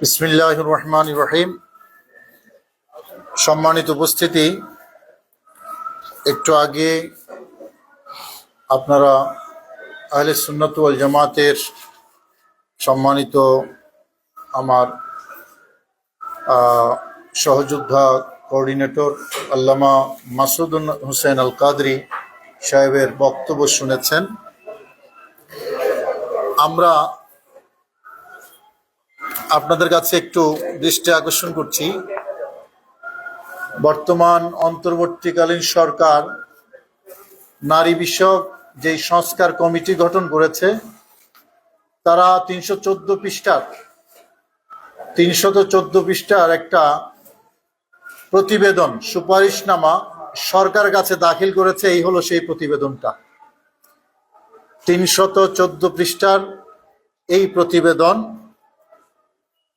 বিসমিল্লাহ রহমান রহিম সম্মানিত উপস্থিতি, একটু আগে আপনারা আহলে সুন্নত ওয়াল জামাতের সম্মানিত আমার সহযোদ্ধা কোঅর্ডিনেটর আল্লামা মাসুদ হোসেন আল কাদরি সাহেবের বক্তব্য শুনেছেন। আমরা আপনাদের কাছে একটু দৃষ্টি আকর্ষণ করছি। বর্তমান অন্তর্বর্তীকালীন সরকার নারী বিষয়ক যেই সংস্কার কমিটি গঠন করেছে, তারা তিনশো চোদ্দ পৃষ্ঠার তিনশত চোদ্দ পৃষ্ঠার একটা প্রতিবেদন, সুপারিশনামা সরকার কাছে দাখিল করেছে, এই হলো সেই প্রতিবেদনটা। তিনশত চোদ্দ পৃষ্ঠার এই প্রতিবেদন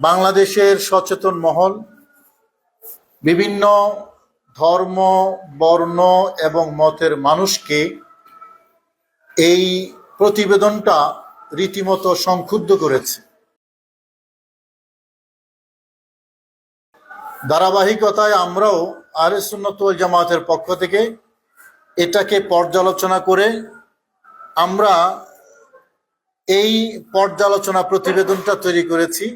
বাংলাদেশের সচেতন মহল, বিভিন্ন ধর্ম, বর্ণ এবং মতের মানুষকে এই প্রতিবেদনটা রীতিমতো সংক্ষুব্ধ করেছে। ধারাবাহিকতায় আমরাও আর সুন্নতুল জামাতের পক্ষ থেকে এটাকে পর্যালোচনা করে আমরা এই পর্যালোচনা প্রতিবেদনটা তৈরি করেছি।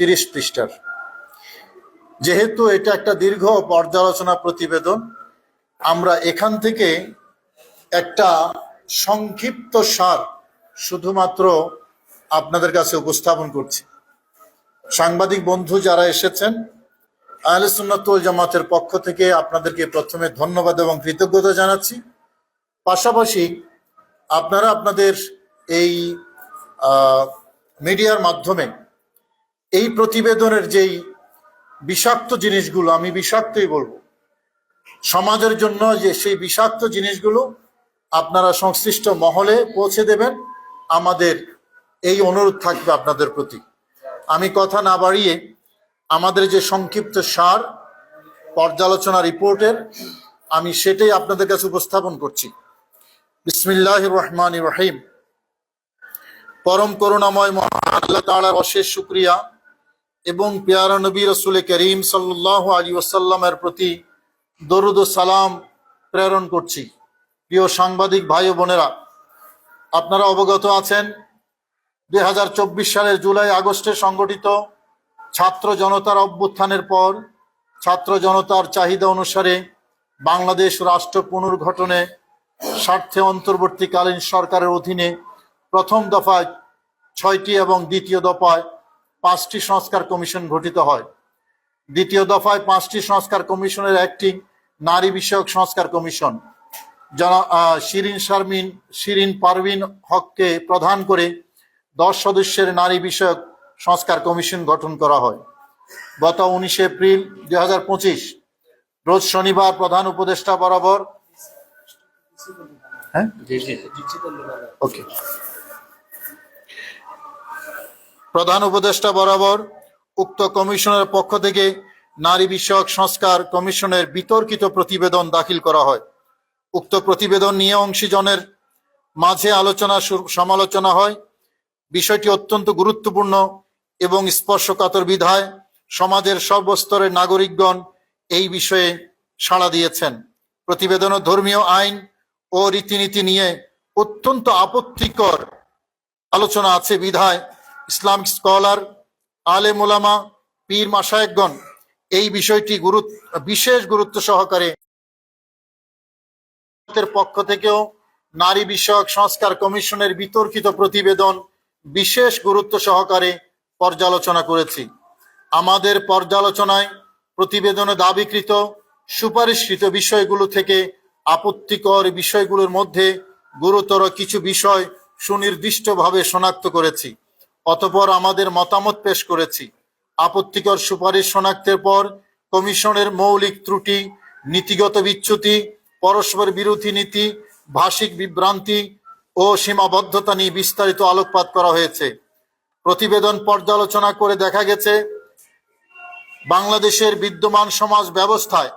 তিরিশ পৃষ্ঠার। যেহেতু এটা একটা দীর্ঘ পর্যালোচনা প্রতিবেদন, আমরা এখান থেকে একটা সংক্ষিপ্ত সার শুধুমাত্র আপনাদের কাছে উপস্থাপন করছি। সাংবাদিক বন্ধু যারা এসেছেন, আহলে জামাতের পক্ষ থেকে আপনাদেরকে প্রথমে ধন্যবাদ এবং কৃতজ্ঞতা জানাচ্ছি। পাশাপাশি আপনারা আপনাদের এই মিডিয়ার মাধ্যমে এই প্রতিবেদনের যেই বিষাক্ত জিনিসগুলো, আমি বিষাক্তই বলব। সমাজের জন্য যে সেই বিষাক্ত জিনিসগুলো আপনারা সংশ্লিষ্ট মহলে পৌঁছে দেবেন, আমাদের এই অনুরোধ থাকবে আপনাদের প্রতি। আমি কথা না বাড়িয়ে আমাদের যে সংক্ষিপ্ত সার পর্যালোচনা রিপোর্টের, আমি সেটাই আপনাদের কাছে উপস্থাপন করছি। বিসমিল্লাহ রহমান রহিম। পরম করুণাময় মহান আল্লাহ তাআলার অশেষ শুক্রিয়া। এবং পেয়ারা নবী রসুল করিম সাল্লাহ আলী ওসাল্লামের প্রতি দরুদ সালাম প্রেরণ করছি। প্রিয় সাংবাদিক ভাই বোনেরা, আপনারা অবগত আছেন দু হাজার চব্বিশ সালের জুলাই আগস্টে সংগঠিত ছাত্র জনতার অভ্যুত্থানের পর ছাত্র জনতার চাহিদা অনুসারে বাংলাদেশ রাষ্ট্র পুনর্গঠনে স্বার্থে অন্তর্বর্তীকালীন সরকারের অধীনে প্রথম দফায় ছয়টি এবং দ্বিতীয় দফায় পাঁচটি সংস্কার কমিশন গঠিত হয়। দ্বিতীয় দফায় পাঁচটি সংস্কার কমিশনের একটি নারী বিষয়ক সংস্কার কমিশন। জনা শিরিন শারমিন শিরিন পারভিন হককে প্রধান করে দশ সদস্যের নারী বিষয়ক সংস্কার কমিশন গঠন করা হয়। গত উনিশে এপ্রিল দুই হাজার পঁচিশ রোজ শনিবার প্রধান উপদেষ্টা বরাবর হ্যাঁ? ওকে প্রধান উপদেষ্টা বরাবর উক্ত কমিশনের পক্ষ থেকে নারী বিষয়ক সংস্কার কমিশনের বিতর্কিত প্রতিবেদন দাখিল করা হয়। উক্ত প্রতিবেদন নিয়ে অংশীজনের মাঝে আলোচনা সমালোচনা হয়। বিষয়টি অত্যন্ত গুরুত্বপূর্ণ এবং স্পর্শকাতর বিধায় সমাজের সর্বস্তরের নাগরিকগণ এই বিষয়ে সাড়া দিয়েছেন। প্রতিবেদন ধর্মীয় আইন ও রীতিনীতি নিয়ে অত্যন্ত আপত্তিকর আলোচনা আছে বিধায় ইসলামিক স্কলার আলে মোলামা পীর মাসায়েকগণ এই বিষয়টি গুরুত্ব বিশেষ গুরুত্ব সহকারে পক্ষ থেকেও নারী বিষয়ক সংস্কার কমিশনের বিতর্কিত প্রতিবেদন বিশেষ গুরুত্ব সহকারে পর্যালোচনা করেছি। আমাদের পর্যালোচনায় প্রতিবেদনে দাবিকৃত সুপারিশকৃত বিষয়গুলো থেকে আপত্তিকর বিষয়গুলোর মধ্যে গুরুতর কিছু বিষয় সুনির্দিষ্টভাবে শনাক্ত করেছি। অতপর আমাদের মতামত পেশ করেছি। আপত্তিকর সুপারিশ শনাক্তের পর কমিশনের মৌলিক ত্রুটি, নীতিগত বিচ্যুতি, পরস্পর বিরোধী নীতি, ভাষিক বিভ্রান্তি ও সীমাবদ্ধতা নিয়ে বিস্তারিত আলোকপাত করা হয়েছে। প্রতিবেদন পর্যালোচনা করে দেখা গেছে, বাংলাদেশের বিদ্যমান সমাজ ব্যবস্থায়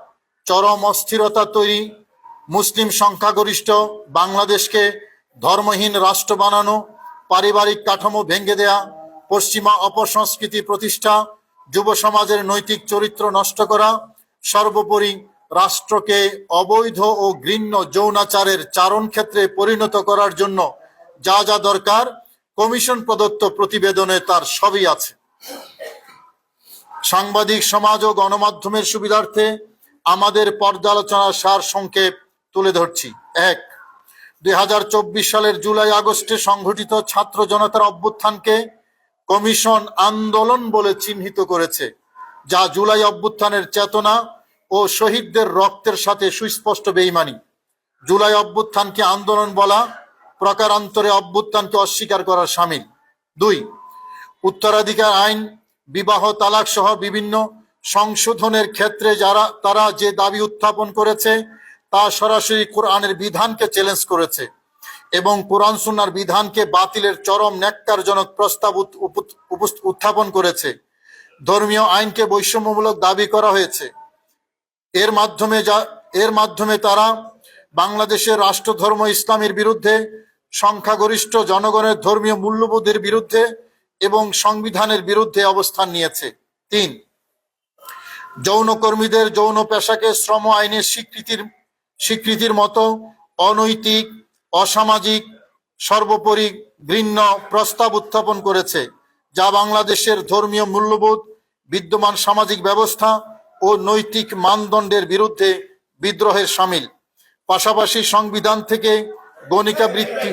চরম অস্থিরতা তৈরি, মুসলিম সংখ্যাগরিষ্ঠ, বাংলাদেশকে ধর্মহীন রাষ্ট্র বানানো পারিবারিক কাঠামো ভেঙে দেয়া, পশ্চিমা অপসংস্কৃতি প্রতিষ্ঠা, যুব সমাজের নৈতিক চরিত্র নষ্ট করা, সর্বোপরি রাষ্ট্রকে অবৈধ ও ঘৃণ্য যৌনাচারের চারণ ক্ষেত্রে পরিণত করার জন্য যা যা দরকার, কমিশন প্রদত্ত প্রতিবেদনে তার সবই আছে। সাংবাদিক, সমাজ ও গণমাধ্যমের সুবিধার্থে আমাদের পর্যালোচনার সার সংক্ষেপ তুলে ধরছি। এক দু হাজার চব্বিশ সালের জুলাই আগস্টে সংঘটিত ছাত্র জনতার অভ্যুত্থানকে কমিশন আন্দোলন বলে চিহ্নিত করেছে, যা জুলাই অভ্যুত্থানের চেতনা ও শহীদদের রক্তের সাথে সুস্পষ্ট বেইমানি। জুলাই অভ্যুত্থানকে আন্দোলন বলা প্রকারান্তরে অভ্যুত্থানকে অস্বীকার করার সামিল। দুই, উত্তরাধিকার আইন, বিবাহ তালাক সহ বিভিন্ন সংশোধনের ক্ষেত্রে যারা, তারা যে দাবি উত্থাপন করেছে তা সরাসরি কোরআনের বিধানকে চ্যালেঞ্জ করেছে এবং কোরআন সুন্নার বিধানকে বাতিলের চরম ন্যাক্কারজনক প্রস্তাব উত- উত্থাপন করেছে। ধর্মীয় আইনকে বৈষম্যমূলক দাবি করা হয়েছে। এর মাধ্যমে যা, এর মাধ্যমে তারা বাংলাদেশের রাষ্ট্রধর্ম ইসলামের বিরুদ্ধে, সংখ্যাগরিষ্ঠ জনগণের ধর্মীয় মূল্যবোধের বিরুদ্ধে এবং সংবিধানের বিরুদ্ধে অবস্থান নিয়েছে। তিন, যৌনকর্মীদের যৌন পেশাকে শ্রম আইনের স্বীকৃতির স্বীকৃতির মতো অনৈতিক, অসামাজিক, সর্বোপরি ঘৃণ্য প্রস্তাব উত্থাপন করেছে, যা বাংলাদেশের ধর্মীয় মূল্যবোধ, বিদ্যমান সামাজিক ব্যবস্থা ও নৈতিক মানদণ্ডের বিরুদ্ধে বিদ্রোহের সামিল। পাশাপাশি সংবিধান থেকে গণিকা বৃত্তি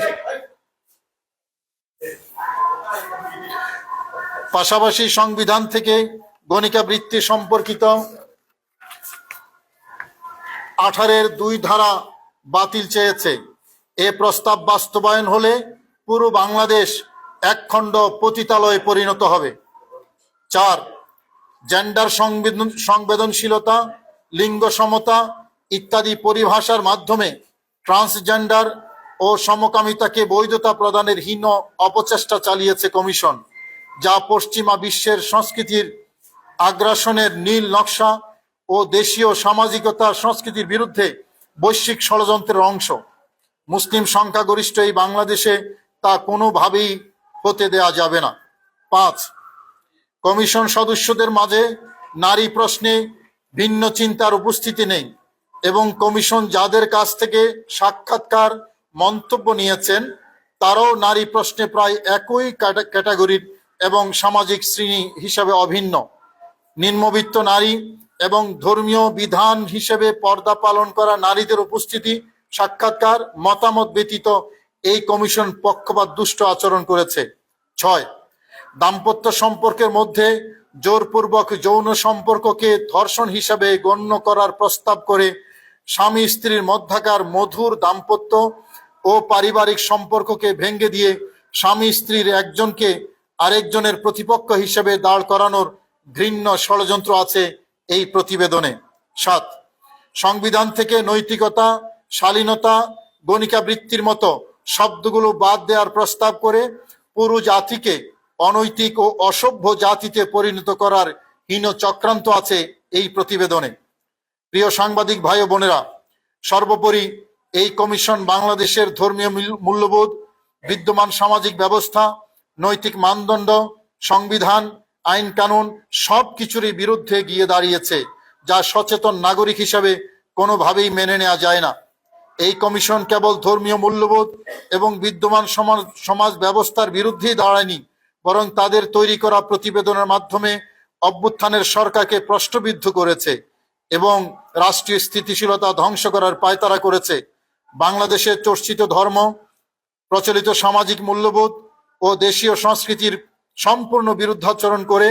পাশাপাশি সংবিধান থেকে গণিকা বৃত্তি সম্পর্কিত আঠারের দুই ধারা বাতিল চেয়েছে। এ প্রস্তাব বাস্তবায়ন হলে পুরো বাংলাদেশ একখণ্ড পতিতালয়ে পরিণত হবে। চার জেন্ডার সংবেদন সংবেদনশীলতা, লিঙ্গ সমতা ইত্যাদি পরিভাষার মাধ্যমে ট্রান্সজেন্ডার ও সমকামিতাকে বৈধতা প্রদানের হীন অপচেষ্টা চালিয়েছে কমিশন, যা পশ্চিমা বিশ্বের সংস্কৃতির আগ্রাসনের নীল নকশা ও দেশীয় সামাজিকতা সংস্কৃতির বিরুদ্ধে বৈশ্বিক ষড়যন্ত্রের অংশ। মুসলিম সংখ্যাগরিষ্ঠ এই বাংলাদেশে তা কোনোভাবেই হতে দেয়া যাবে না। পাঁচ, কমিশন সদস্যদের মাঝে নারী প্রশ্নে ভিন্ন চিন্তার উপস্থিতি নেই এবং কমিশন যাদের কাছ থেকে সাক্ষাৎকার মন্তব্য নিয়েছেন, তারাও নারী প্রশ্নে প্রায় একই ক্যাটা- ক্যাটাগরির এবং সামাজিক শ্রেণি হিসাবে অভিন্ন। নিম্নবিত্ত নারী এবং ধর্মীয় বিধান হিসেবে পর্দা পালন করা নারীদের উপস্থিতি সাক্ষাৎকার মতামত ব্যতীত এই কমিশন পক্ষপাত দুষ্ট আচরণ করেছে। ছয়, দাম্পত্য সম্পর্কের মধ্যে জোরপূর্বক যৌন সম্পর্ককে ধর্ষণ হিসাবে গণ্য করার প্রস্তাব করে স্বামী স্ত্রীর মধ্যাকার মধুর দাম্পত্য ও পারিবারিক সম্পর্ককে ভেঙে দিয়ে স্বামী স্ত্রীর একজনকে আরেকজনের প্রতিপক্ষ হিসেবে দাঁড় করানোর ঘৃণ্য ষড়যন্ত্র আছে এই প্রতিবেদনে। সাত, সংবিধান থেকে নৈতিকতা, শালীনতা গণিকা বৃত্তির মতো শব্দগুলো বাদ দেওয়ার প্রস্তাব করে পুরো জাতিকে অনৈতিক ও অসভ্য জাতিতে পরিণত করার হীন চক্রান্ত আছে এই প্রতিবেদনে। প্রিয় সাংবাদিক ভাই বোনেরা, সর্বোপরি এই কমিশন বাংলাদেশের ধর্মীয় মূল্যবোধ, বিদ্যমান সামাজিক ব্যবস্থা, নৈতিক মানদণ্ড, সংবিধান আইন কানুন সব কিছুরই বিরুদ্ধে গিয়ে দাঁড়িয়েছে, যা সচেতন নাগরিক হিসাবে কোনোভাবেই মেনে নেওয়া যায় না। এই কমিশন কেবল ধর্মীয় মূল্যবোধ এবং বিদ্যমান সমাজ ব্যবস্থার বিরুদ্ধেই দাঁড়ায়নি, বরং তাদের তৈরি করা প্রতিবেদনের মাধ্যমে অভ্যুত্থানের সরকারকে প্রশ্নবিদ্ধ করেছে এবং রাষ্ট্রীয় স্থিতিশীলতা ধ্বংস করার পায়তারা করেছে। বাংলাদেশের চর্চিত ধর্ম, প্রচলিত সামাজিক মূল্যবোধ ও দেশীয় সংস্কৃতির সম্পূর্ণ বিরুদ্ধাচরণ করে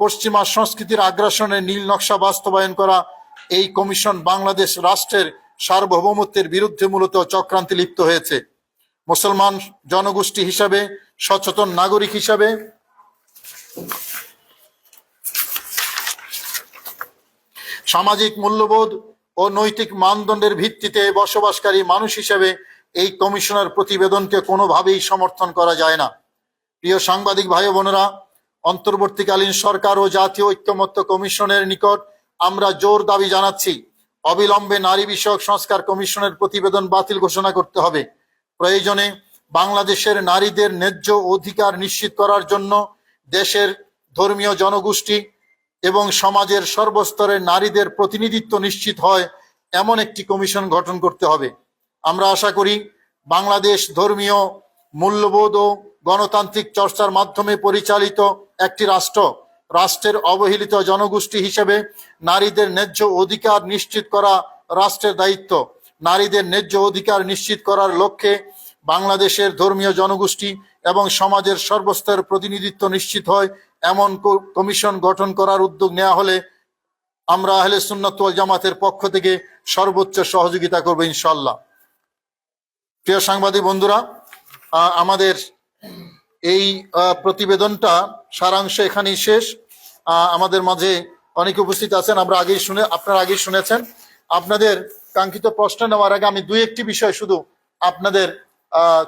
পশ্চিমা সংস্কৃতির আগ্রাসনের নীল নকশা বাস্তবায়ন করা এই কমিশন বাংলাদেশ রাষ্ট্রের সার্বভৌমত্বের বিরুদ্ধে মূলত চক্রান্তে লিপ্ত হয়েছে। মুসলমান জনগোষ্ঠী হিসাবে, সচেতন নাগরিক হিসাবে সামাজিক মূল্যবোধ ও নৈতিক মানদণ্ডের ভিত্তিতে বসবাসকারী মানুষ হিসেবে এই কমিশনের প্রতিবেদনকে কোনোভাবেই সমর্থন করা যায় না। প্রিয় সাংবাদিক ভাই বোনেরা, অন্তর্বর্তীকালীন সরকার ও জাতীয় ঐক্যমত্য কমিশনের নিকট আমরা জোর দাবি জানাচ্ছি, অবিলম্বে নারী বিষয়ক সংস্কার কমিশনের প্রতিবেদন বাতিল ঘোষণা করতে হবে। প্রয়োজনে বাংলাদেশের নারীদের ন্যায্য অধিকার নিশ্চিত করার জন্য দেশের ধর্মীয় জনগোষ্ঠী এবং সমাজের সর্বস্তরের নারীদের প্রতিনিধিত্ব নিশ্চিত হয় এমন একটি কমিশন গঠন করতে হবে। আমরা আশা করি বাংলাদেশ ধর্মীয় মূল্যবোধ ও গণতান্ত্রিক চর্চার মাধ্যমে পরিচালিত একটি রাষ্ট্র, রাষ্ট্রের অবহেলিত জনগোষ্ঠী হিসেবে নারীদের ন্যায্য অধিকার নিশ্চিত করা রাষ্ট্রের দায়িত্ব। নারীদের ন্যায্য অধিকার নিশ্চিত করার লক্ষ্যে বাংলাদেশের ধর্মীয় জনগোষ্ঠী এবং সমাজের সর্বস্তরের প্রতিনিধিত্ব নিশ্চিত হয়। এমন কমিশন গঠন করার উদ্যোগ নেওয়া হলে আমরা আহলে সুন্নাত ওয়াল জামাতের পক্ষ থেকে সর্বোচ্চ সহযোগিতা করব ইনশাল্লাহ প্রিয় সাংবাদিক বন্ধুরা আমাদের এই প্রতিবেদনটা সারাংশ এখানেই শেষ। আমাদের মাঝে অনেকে উপস্থিত আছেন, আমরা আগেই শুনে, আপনারা আগেই শুনেছেন। আপনাদের কাঙ্ক্ষিত প্রশ্ন নেওয়ার আগে আমি দুই একটি বিষয় শুধু আপনাদের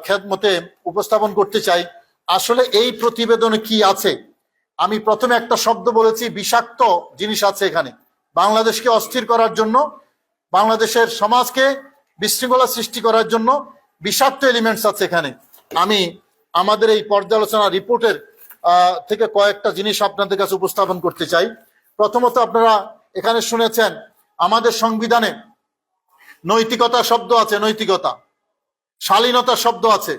খেদমতে উপস্থাপন করতে চাই। আসলে এই প্রতিবেদনে কি আছে? আমি প্রথমে একটা শব্দ বলেছি, বিষাক্ত জিনিস আছে এখানে। বাংলাদেশকে অস্থির করার জন্য, বাংলাদেশের সমাজকে বিশৃঙ্খলা সৃষ্টি করার জন্য বিষাক্ত এলিমেন্টস আছে এখানে। আমি আমাদের এই পর্যালোচনা রিপোর্টের থেকে কয়েকটা জিনিস আপনাদের কাছে উপস্থাপন করতে চাই। প্রথমত আপনারা এখানে শুনেছেন, আমাদের সংবিধানে নৈতিকতা শব্দ আছে, নৈতিকতা। শালীনতা শব্দ আছে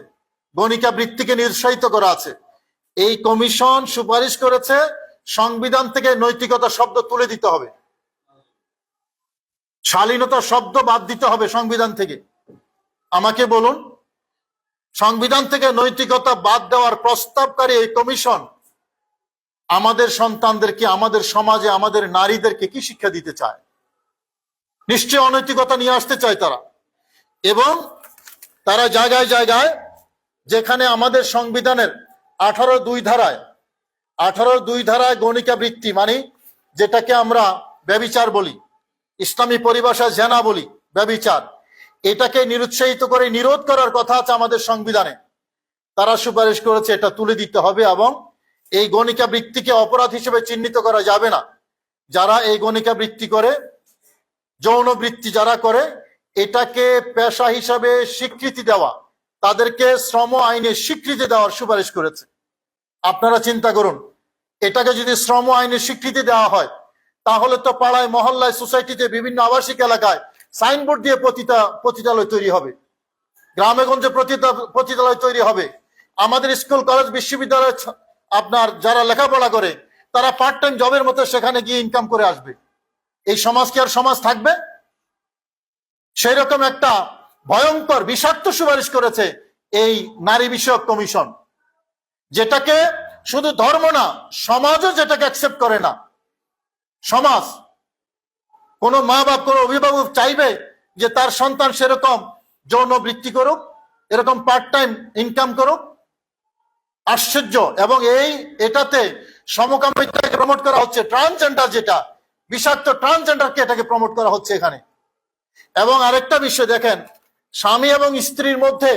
গণিকা বৃত্তিকে নিরুৎসাহিত করা আছে। এই কমিশন সুপারিশ করেছে, সংবিধান থেকে নৈতিকতা শব্দ তুলে দিতে হবে। শালীনতা শব্দ বাদ দিতে হবে সংবিধান থেকে। আমাকে বলুন সংবিধান থেকে নৈতিকতা বাদ দেওয়ার প্রস্তাবকারী এই কমিশন আমাদের সন্তানদেরকে আমাদের সমাজে, আমাদের নারীদেরকে কি শিক্ষা দিতে চায়? নিশ্চয় অনৈতিকতা নিয়ে আসতে চায় তারা। এবং তারা জায়গায় জায়গায় যেখানে আমাদের সংবিধানের আঠারো দুই ধারায়, আঠারো দুই ধারায় গণিকা বৃত্তি মানে যেটাকে আমরা ব্যবিচার বলি, ইসলামী পরিভাষায় জেনা বলি, ব্যবিচার। এটাকে নিরুৎসাহিত করে, নিরোধ করার কথা আছে আমাদের সংবিধানে। তারা সুপারিশ করেছে, এটা তুলে দিতে হবে এবং এই গণিকা বৃত্তিকে অপরাধ হিসেবে চিহ্নিত করা যাবে না। যারা এই গণিকা বৃত্তি করে যৌন বৃত্তি যারা করে, এটাকে পেশা হিসাবে স্বীকৃতি দেওয়া, তাদেরকে শ্রম আইনে স্বীকৃতি দেওয়ার সুপারিশ করেছে। আপনারা চিন্তা করুন, এটাকে যদি শ্রম আইনে স্বীকৃতি দেওয়া হয়, তাহলে তো পাড়ায়, মহল্লায়, সোসাইটিতে, বিভিন্ন আবাসিক এলাকায় সাইনবোর্ড দিয়ে পতিতা পতিতালয় তৈরি হবে। গ্রামে গঞ্জে পতিতা পতিতালয় তৈরি হবে। আমাদের স্কুল, কলেজ, বিশ্ববিদ্যালয় আপনার যারা লেখাপড়া করে, তারা পার্ট টাইম জবের মতো সেখানে গিয়ে ইনকাম করে আসবে। এই সমাজ কি আর সমাজ থাকবে? সেই রকম একটা ভয়ঙ্কর, বিষাক্ত সুপারিশ করেছে এই নারী বিষয়ক কমিশন। যেটাকে শুধু ধর্ম না, সমাজও যেটাকে অ্যাকসেপ্ট করে না। সমাজ। কোনো মা বাপ, কোনো অভিভাবক চাইবে যে তার সন্তান সেরকম যৌন বৃত্তি করুক, এরকম পার্ট টাইম ইনকাম করুক, আশ্চর্য। এবং এই, এটাতে সমকামিতাকে প্রমোট করা হচ্ছে ট্রান্সজেন্ডার যেটা, বিষাক্ত ট্রান্সজেন্ডারকে এটাকে প্রমোট করা হচ্ছে এখানে। এবং আরেকটা বিষয় দেখেন, স্বামী এবং স্ত্রীর মধ্যে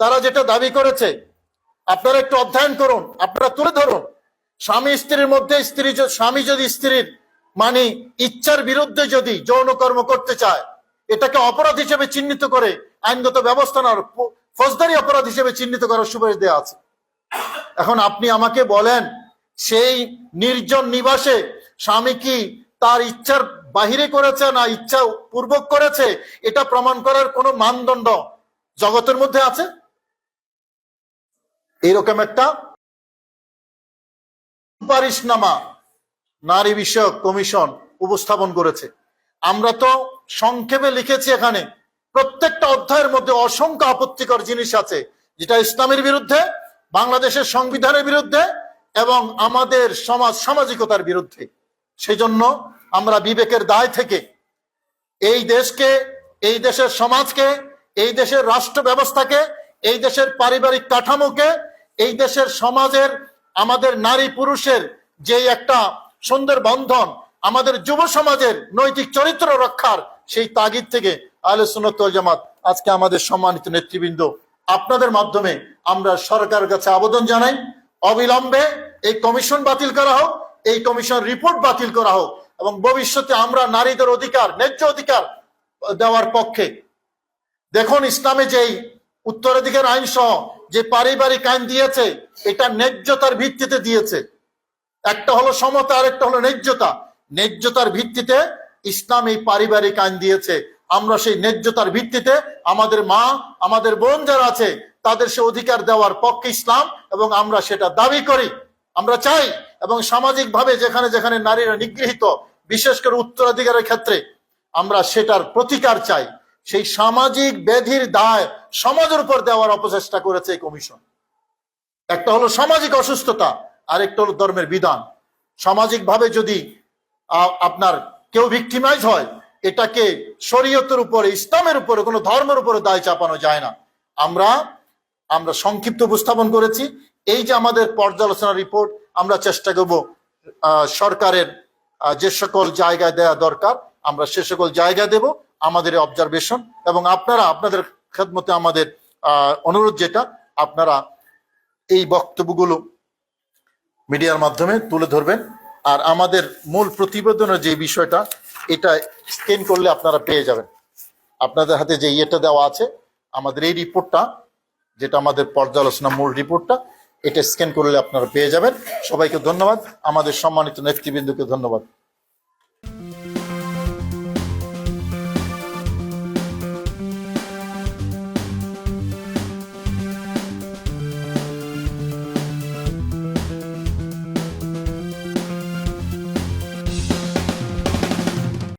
তারা যেটা দাবি করেছে, আপনারা একটু অধ্যয়ন করুন, আপনারা তুলে ধরুন। স্বামী স্ত্রীর মধ্যে স্ত্রী স্বামী যদি স্ত্রীর মানে ইচ্ছার বিরুদ্ধে যদি যৌন কর্ম করতে চায়, এটাকে অপরাধ হিসেবে চিহ্নিত করে আইনগত ব্যবস্থা নেওয়ার ফৌজদারি অপরাধ হিসেবে চিহ্নিত করার সুপারিশ দেওয়া আছে। এখন আপনি আমাকে বলেন, সেই নির্জন নিবাসে স্বামী কি তার ইচ্ছার বাহিরে করেছে না ইচ্ছা পূর্বক করেছে? এটা প্রমাণ করার কোনো মানদণ্ড জগতের মধ্যে আছে? এরকম একটা সুপারিশনামা নারী বিষয়ক কমিশন উপস্থাপন করেছে। আমরা তো সংক্ষেপে লিখেছি এখানে, প্রত্যেকটা অধ্যায়ের মধ্যে অসংখ্য আপত্তিকর জিনিস আছে, যেটা ইসলামের বিরুদ্ধে, বাংলাদেশের সংবিধানের বিরুদ্ধে এবং আমাদের সমাজ সামাজিকতার বিরুদ্ধে। সেজন্য আমরা বিবেকের দায় থেকে এই দেশকে, এই দেশের সমাজকে, এই দেশের রাষ্ট্র ব্যবস্থাকে, এই দেশের পারিবারিক কাঠামোকে, এই দেশের সমাজের আমাদের নারী পুরুষের যে একটা সুন্দর বন্ধন আমাদের যুব সমাজের নৈতিক চরিত্র রক্ষার সেই তাগিদ থেকে সুন্নত জামাত আজকে আমাদের সম্মানিত নেতৃবৃন্দ আপনাদের মাধ্যমে আমরা সরকারের কাছে আবেদন জানাই। অবিলম্বে এই কমিশন বাতিল করা হোক, এই কমিশন রিপোর্ট বাতিল করা হোক এবং ভবিষ্যতে আমরা নারীদের অধিকার, ন্যায্য অধিকার দেওয়ার পক্ষে দেখুন ইসলামে যেই উত্তরাধিকার আইন সহ যে পারিবারিক আইন দিয়েছে, এটা ন্যায্যতার ভিত্তিতে দিয়েছে। একটা হলো সমতা আর একটা হলো ন্যায্যতা। ন্যায্যতার ভিত্তিতে ইসলাম এই পারিবারিক আইন দিয়েছে। আমরা সেই ন্যায্যতার ভিত্তিতে আমাদের মা, আমাদের বোন যারা আছে, তাদের সে অধিকার দেওয়ার পক্ষে ইসলাম এবং আমরা সেটা দাবি করি। আমরা চাই এবং সামাজিকভাবে যেখানে যেখানে নারীরা নিগৃহীত, বিশেষ করে উত্তরাধিকারের ক্ষেত্রে, আমরা সেটার প্রতিকার চাই। সেই সামাজিক ব্যাধির দায় সমাজের উপর দেওয়ার অপচেষ্টা করেছে এই কমিশন। একটা হলো সামাজিক অসুস্থতা। আরেকটা হলো ধর্মের বিধান। সামাজিকভাবে যদি আপনার কেউ ভিক্টিমাইজ হয়, এটাকে শরীয়তের উপরে, ইসলামের উপরে, কোনো ধর্মের উপরে দায় চাপানো যায় না। আমরা আমরা সংক্ষিপ্ত উপস্থাপন করেছি। এই যে আমাদের পর্যালোচনা রিপোর্ট আমরা চেষ্টা করব সরকারের যে সকল জায়গায় দেওয়া দরকার, আমরা সে সকল জায়গায় দেব, আমাদের অবজারভেশন এবং আপনারা, আপনাদের খেদমতে আমাদের অনুরোধ যেটা, আপনারা এই বক্তব্যগুলো মিডিয়ার মাধ্যমে তুলে ধরবেন। আর আমাদের মূল প্রতিবেদনের যে বিষয়টা, এটা স্ক্যান করলে আপনারা পেয়ে যাবেন। আপনাদের হাতে যে ইয়েটা দেওয়া আছে, আমাদের এই রিপোর্টটা, যেটা আমাদের পর্যালোচনা মূল রিপোর্টটা, এটা স্ক্যান করলে আপনারা পেয়ে যাবেন। সবাইকে ধন্যবাদ। আমাদের সম্মানিত নেতৃবৃন্দকে ধন্যবাদ।